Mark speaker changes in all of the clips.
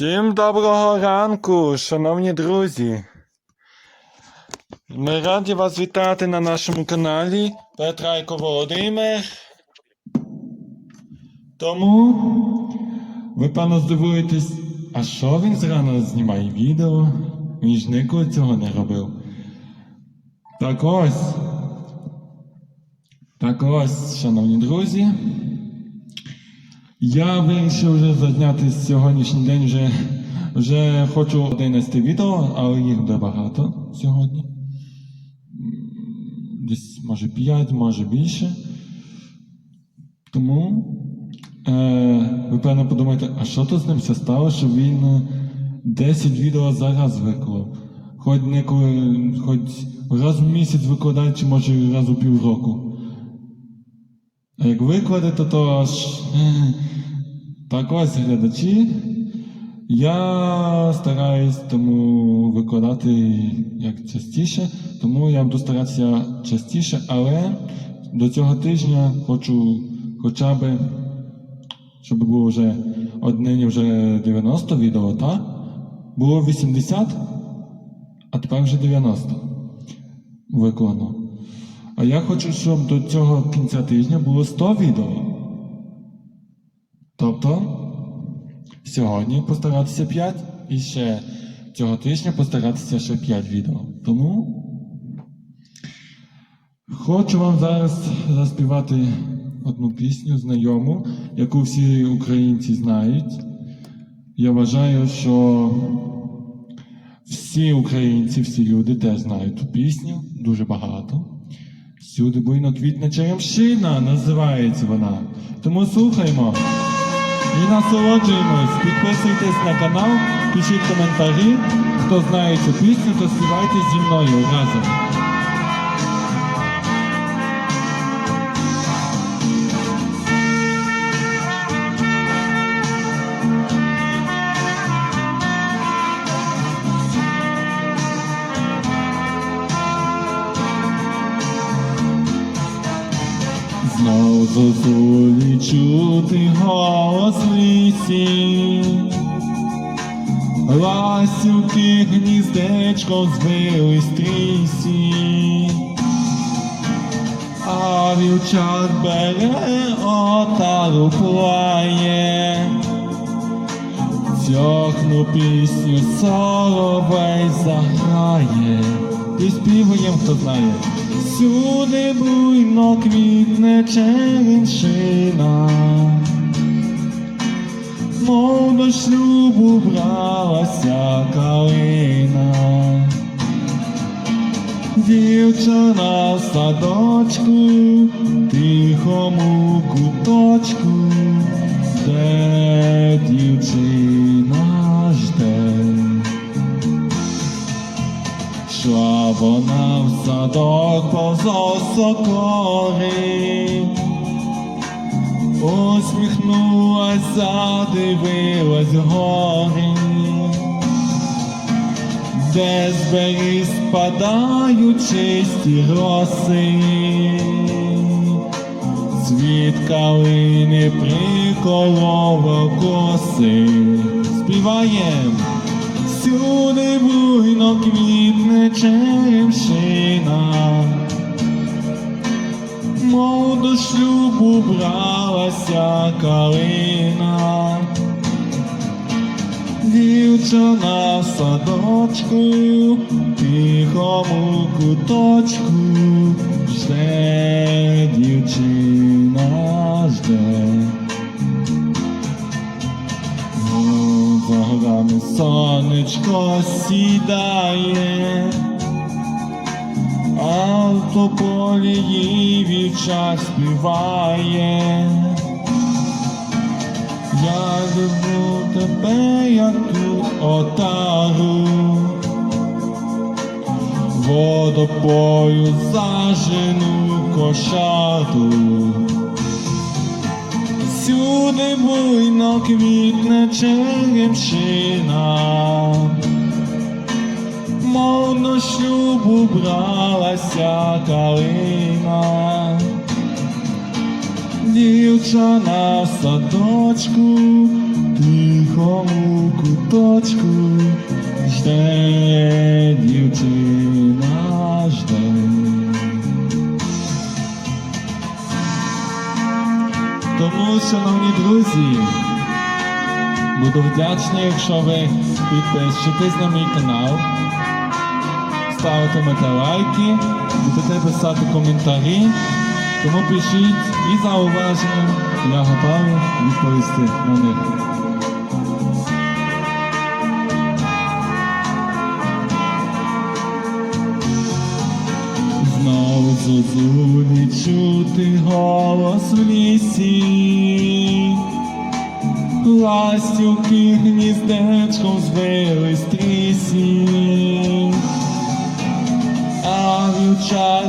Speaker 1: Всім доброго ранку, шановні друзі. Ми раді вас вітати на нашому каналі Петрайко Володимир. Тому ви певно здивуєтесь, а що він зрано знімає відео? Він ж ніколи цього не робив. Так ось. Так ось, шановні друзі. Я вирішив вже зазняти сьогоднішній день вже, вже хочу 11 відео, але їх буде багато сьогодні. Десь може 5, може більше. Тому е, ви певно подумаєте, а що то з ним все стало, що він е, 10 відео зараз виклав? Хоч не хоч раз в місяць викладає, чи може раз у півроку. А як викладете, то аж. е, Так ось, глядачі. Я стараюсь тому викладати як частіше, тому я буду старатися частіше, але до цього тижня хочу хоча б, щоб було вже однині вже 90 відео, так? Було 80, а тепер вже 90 виконано. А я хочу, щоб до цього кінця тижня було 100 відео. Тобто, сьогодні постаратися 5 і ще цього тижня постаратися ще 5 відео. Тому хочу вам зараз заспівати одну пісню знайому, яку всі українці знають. Я вважаю, що всі українці, всі люди теж знають ту пісню, дуже багато. Всюди буйно квітне черемшина, називається вона. Тому слухаймо і насолоджуємось. Підписуйтесь на канал, пишіть коментарі. Хто знає цю пісню, то співайте зі мною разом. Знов зозулі чути голос лісі, Ласюки гніздечко збили стрісі, а вівчар бере отару плає, Цьохну пісню соловей заграє, співаєм, хто знає. Всюди буйно квітне черемшина, мов до шлюбу бралася калина. Дівчина в садочку, тихому куточку, де дівчина жде. Шла вона в садок повз осокори, усміхнулась, задивилась гори, де з беріз спадають чисті роси, Світ калини приколовав коси, співаєм. Всюди буйно квітне черемшина, мов до шлюбу бралася калина, дівчина садочку, тихому куточку, жде дівчина жде. За сонечко сідає, а в тополі вівчар співає. Я люблю тебе, як ту отару, водопою зажену кошату. Всюди буйно квітне черемшина, мов до шлюбу бралася калина. Дівчина в садочку, тихому куточку, жде дівчина, шановні друзі, буду вдячний, якщо ви підпишетесь на мій канал, ставитимете лайки, будете писати коментарі. Тому пишіть і зауваження, я готовий відповісти на них. Знову зозулі чути голос в лісі. Ластівки гніздечком звились трісі, а вівчар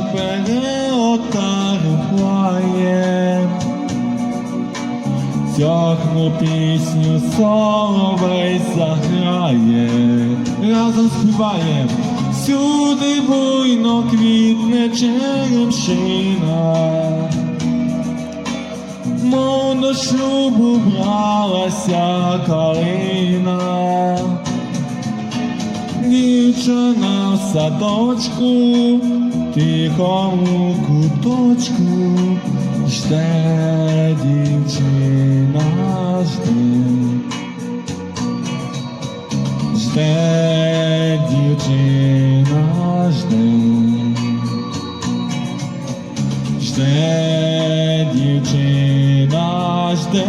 Speaker 1: плає. Тьохну пісню соловей заграє, разом співає, всюди буйно квітне черемшина. Мов до бралася калина, дівчина в садочку, тихому куточку, жде дівчина, жде, жде дівчина, жде. Жде дівчина, жде.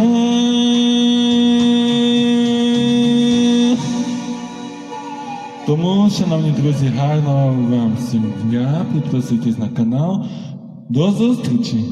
Speaker 1: Тому, шановні друзі, гарного вам всім дня. Підписуйтесь на канал. До зустрічі!